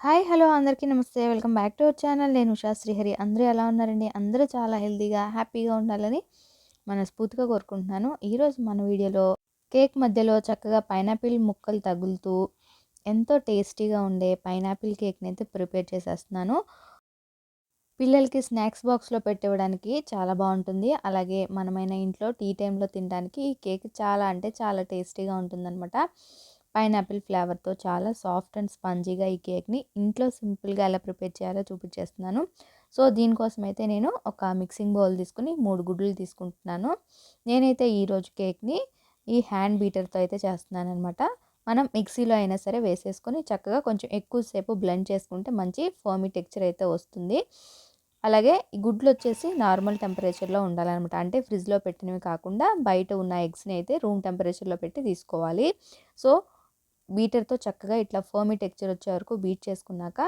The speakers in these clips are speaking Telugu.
హాయ్ హలో అందరికీ నమస్తే. Welcome back to our channel. నేను ఉషా శ్రీహరి. అందరూ ఎలా ఉన్నారండి? అందరూ చాలా హెల్తీగా హ్యాపీగా ఉండాలని మనస్ఫూర్తిగా కోరుకుంటున్నాను. ఈరోజు మన వీడియోలో కేక్ మధ్యలో చక్కగా పైనాపిల్ ముక్కలు తగులుతూ ఎంతో టేస్టీగా ఉండే పైనాపిల్ కేక్ని అయితే ప్రిపేర్ చేసేస్తున్నాను. పిల్లలకి స్నాక్స్ బాక్స్లో పెట్టివ్వడానికి చాలా బాగుంటుంది. అలాగే మనమైన ఇంట్లో టీ టైంలో తినడానికి ఈ కేక్ చాలా అంటే చాలా టేస్టీగా ఉంటుందన్నమాట. పైనాపిల్ ఫ్లేవర్తో చాలా సాఫ్ట్ అండ్ స్పంజీగా ఈ కేక్ని ఇంట్లో సింపుల్గా ఎలా ప్రిపేర్ చేయాలో చూపించేస్తున్నాను. సో దీనికోసం అయితే నేను ఒక మిక్సింగ్ బౌల్ తీసుకుని మూడు గుడ్లు తీసుకుంటున్నాను. నేనైతే ఈరోజు కేక్ని ఈ హ్యాండ్ బీటర్తో అయితే చేస్తున్నాను అనమాట మనం మిక్సీలో అయినా సరే వేసేసుకొని చక్కగా కొంచెం ఎక్కువసేపు బ్లెండ్ చేసుకుంటే మంచి ఫోమీ టెక్చర్ అయితే వస్తుంది. అలాగే ఈ గుడ్లు వచ్చేసి నార్మల్ టెంపరేచర్లో ఉండాలన్నమాట. అంటే ఫ్రిడ్జ్లో పెట్టినవి కాకుండా బయట ఉన్న ఎగ్స్ని అయితే రూమ్ టెంపరేచర్లో పెట్టి తీసుకోవాలి. సో బీటర్తో చక్కగా ఇట్లా ఫోమీ టెక్చర్ వచ్చే వరకు బీట్ చేసుకున్నాక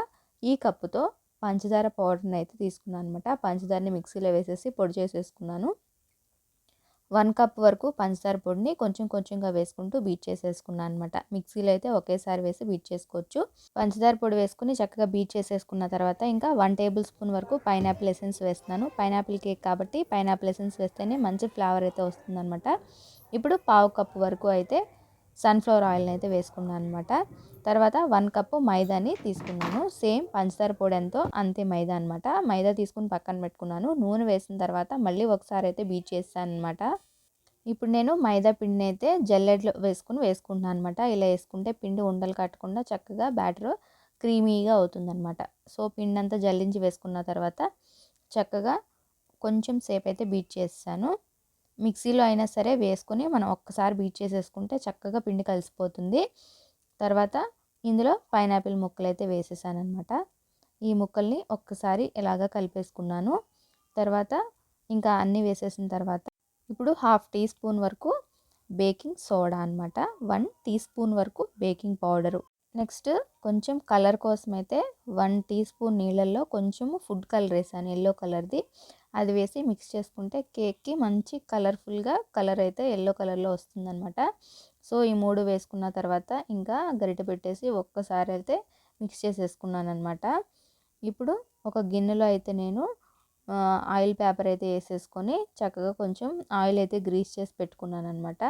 ఈ కప్పుతో పంచదార పౌడర్ని అయితే తీసుకున్నాను అనమాట పంచదారని మిక్సీలో వేసేసి పొడి చేసేసుకున్నాను. వన్ కప్ వరకు పంచదార పొడిని కొంచెం కొంచెంగా వేసుకుంటూ బీట్ చేసేసుకున్నాను అనమాట మిక్సీలో అయితే ఒకేసారి వేసి బీట్ చేసుకోవచ్చు. పంచదార పొడి వేసుకుని చక్కగా బీట్ చేసేసుకున్న తర్వాత ఇంకా వన్ టేబుల్ స్పూన్ వరకు పైనాపిల్ ఎసెన్స్ వేస్తున్నాను. పైనాపిల్ కేక్ కాబట్టి పైనాపిల్ ఎసెన్స్ వేస్తేనే మంచి ఫ్లేవర్ అయితే వస్తుందన్నమాట. ఇప్పుడు పావు కప్పు వరకు అయితే సన్ఫ్లవర్ ఆయిల్ని అయితే వేసుకున్నాను అనమాట తర్వాత వన్ కప్పు మైదాని తీసుకున్నాను. సేమ్ పంచదార పొడి ఎంతో అంతే మైదా అనమాట మైదా తీసుకుని పక్కన పెట్టుకున్నాను. నూనె వేసిన తర్వాత మళ్ళీ ఒకసారి అయితే బీట్ చేస్తాను అనమాట ఇప్పుడు నేను మైదా పిండిని అయితే జల్లెడ్లో వేసుకుని వేసుకుంటున్నాను అనమాట ఇలా వేసుకుంటే పిండి ఉండలు కట్టకుండా చక్కగా బ్యాటర్ క్రీమీగా అవుతుందన్నమాట సో పిండి అంతా జల్లించి వేసుకున్న తర్వాత చక్కగా కొంచెం సేపు అయితే బీట్ చేస్తాను. మిక్సీలో అయినా సరే వేసుకొని మనం ఒక్కసారి బీట్ చేసేసుకుంటే చక్కగా పిండి కలిసిపోతుంది. తర్వాత ఇందులో పైనాపిల్ ముక్కలు అయితే వేసేసాను అనమాట ఈ ముక్కల్ని ఒక్కసారి ఇలాగా కలిపేసుకున్నాను. తర్వాత ఇంకా అన్నీ వేసేసిన తర్వాత ఇప్పుడు హాఫ్ టీ స్పూన్ వరకు బేకింగ్ సోడా అనమాట వన్ టీ స్పూన్ వరకు బేకింగ్ పౌడరు. నెక్స్ట్ కొంచెం కలర్ కోసం అయితే వన్ టీ స్పూన్ నీళ్ళల్లో కొంచెం ఫుడ్ కలర్ వేసాను ఎల్లో కలర్ది. అది వేసి మిక్స్ చేసుకుంటే కేక్కి మంచి కలర్ఫుల్గా కలర్ అయితే ఎల్లో కలర్లో వస్తుందన్నమాట. సో ఈ మూడు వేసుకున్న తర్వాత ఇంకా గరిట పెట్టేసి ఒక్కసారి అయితే మిక్స్ చేసేసుకున్నాను అనమాట ఇప్పుడు ఒక గిన్నెలో అయితే నేను ఆయిల్ పేపర్ అయితే వేసేసుకొని చక్కగా కొంచెం ఆయిల్ అయితే గ్రీస్ చేసి పెట్టుకున్నాను అనమాట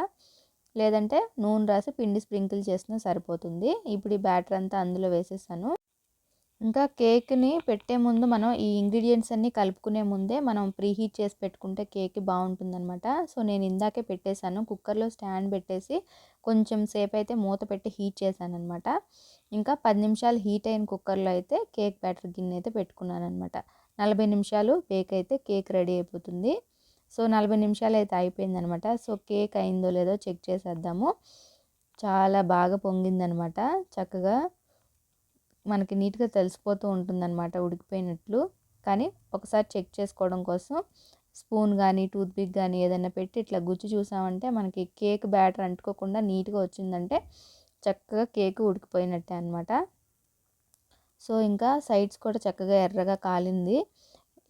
లేదంటే నూనె రాసి పిండి స్ప్రింకిల్ చేసినా సరిపోతుంది. ఇప్పుడు ఈ బ్యాటర్ అంతా అందులో వేసేసాను. ఇంకా కేక్ని పెట్టే ముందు మనం ఈ ఇంగ్రీడియంట్స్ అన్నీ కలుపుకునే ముందే మనం ప్రీ హీట్ చేసి పెట్టుకుంటే కేక్ బాగుంటుందన్నమాట. సో నేను ఇందాకే పెట్టేశాను. కుక్కర్లో స్టాండ్ పెట్టేసి కొంచెం సేపు అయితే మూత పెట్టి హీట్ చేశాను అనమాట ఇంకా పది నిమిషాలు హీట్ అయిన కుక్కర్లో అయితే కేక్ బ్యాటర్ గిన్నె అయితే పెట్టుకున్నాను అనమాట నలభై నిమిషాలు బేక్ అయితే కేక్ రెడీ అయిపోతుంది. సో నలభై నిమిషాలు అయితే అయిపోయిందనమాట. సో కేక్ అయిందో లేదో చెక్ చేసేద్దాము. చాలా బాగా పొంగిందనమాట. చక్కగా మనకి నీట్గా తెలిసిపోతూ ఉంటుందన్నమాట ఉడికిపోయినట్లు. కానీ ఒకసారి చెక్ చేసుకోవడం కోసం స్పూన్ కానీ టూత్పిక్ కానీ ఏదైనా పెట్టి ఇట్లా గుచ్చి చూసామంటే మనకి కేక్ బ్యాటర్ అంటుకోకుండా నీట్గా వచ్చిందంటే చక్కగా కేక్ ఉడికిపోయినట్టే అనమాట. సో ఇంకా సైడ్స్ కూడా చక్కగా ఎర్రగా కాలింది.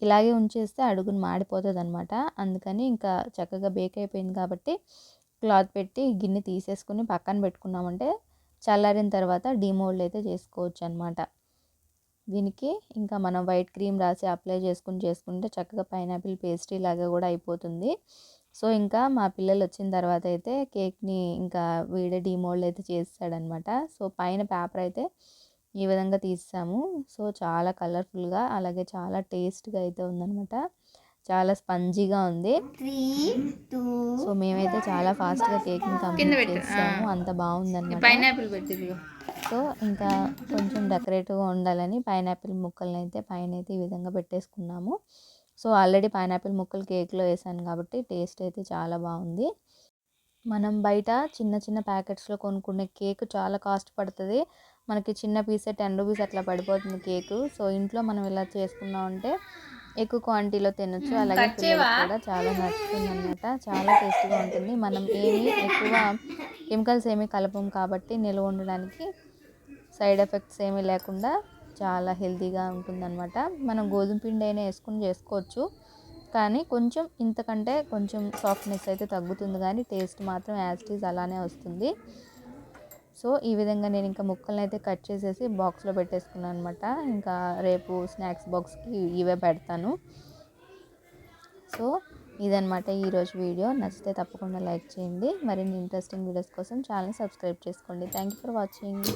ఇలాగే ఉంచేస్తే అడుగును మాడిపోతుంది అనమాట అందుకని ఇంకా చక్కగా బేక్ అయిపోయింది కాబట్టి క్లాత్ పెట్టి గిన్నె తీసేసుకుని పక్కన పెట్టుకున్నామంటే చల్లారిన తర్వాత డిమోల్డ్ అయితే చేసుకోవచ్చు అనమాట దీనికి ఇంకా మనం వైట్ క్రీమ్ రాసి అప్లై చేసుకుని చేసుకుంటే చక్కగా పైనాపిల్ పేస్ట్రీ లాగా కూడా అయిపోతుంది. సో ఇంకా మా పిల్లలు వచ్చిన తర్వాత అయితే కేక్ని ఇంకా వీడే డిమోల్డ్ అయితే చేస్తాడనమాట. సో పైన పేపర్ అయితే ఈ విధంగా తీసాము. సో చాలా కలర్ఫుల్గా అలాగే చాలా టేస్ట్గా అయితే ఉందనమాట చాలా స్పంజీగా ఉంది. సో మేమైతే చాలా ఫాస్ట్గా కేక్ని కంప్లీట్ చేసాము. అంత బాగుందన్నమాట. సో ఇంకా కొంచెం డెకరేటివ్గా ఉండాలని పైనాపిల్ ముక్కల్ని అయితే పైన అయితే ఈ విధంగా పెట్టేసుకున్నాము. సో ఆల్రెడీ పైనాపిల్ ముక్కలు కేక్లో వేసాను కాబట్టి టేస్ట్ అయితే చాలా బాగుంది. మనం బయట చిన్న చిన్న ప్యాకెట్స్లో కొనుక్కునే కేక్ చాలా కాస్ట్ పడుతుంది. మనకి చిన్న పీసే టెన్ రూపీస్ అట్లా పడిపోతుంది కేకు. సో ఇంట్లో మనం ఇలా చేసుకున్నామంటే ఎక్కువ క్వాంటిటీలో తినొచ్చు. అలాగే పిల్లలకు కూడా చాలా నచ్చుతుంది అనమాట చాలా టేస్టీగా ఉంటుంది. మనం ఏమి ఎక్కువ కెమికల్స్ ఏమీ కలపం కాబట్టి నిల్వ ఉండడానికి సైడ్ ఎఫెక్ట్స్ ఏమీ లేకుండా చాలా హెల్తీగా ఉంటుందన్నమాట. మనం గోధుమ పిండి అయినా వేసుకుని చేసుకోవచ్చు. కానీ కొంచెం ఇంతకంటే కొంచెం సాఫ్ట్నెస్ అయితే తగ్గుతుంది. కానీ టేస్ట్ మాత్రం యాజ్ టీజ్ అలానే వస్తుంది. సో ఈ విధంగా నేను ఇంకా ముక్కల్ని అయితే కట్ చేసేసి బాక్స్లో పెట్టేసుకున్నాను అనమాట ఇంకా రేపు స్నాక్స్ బాక్స్కి ఇవే పెడతాను. సో ఇదనమాట ఈరోజు వీడియో. నచ్చితే తప్పకుండా లైక్ చేయండి. మరిన్ని ఇంట్రెస్టింగ్ వీడియోస్ కోసం ఛానల్ సబ్స్క్రైబ్ చేసుకోండి. Thank you for watching.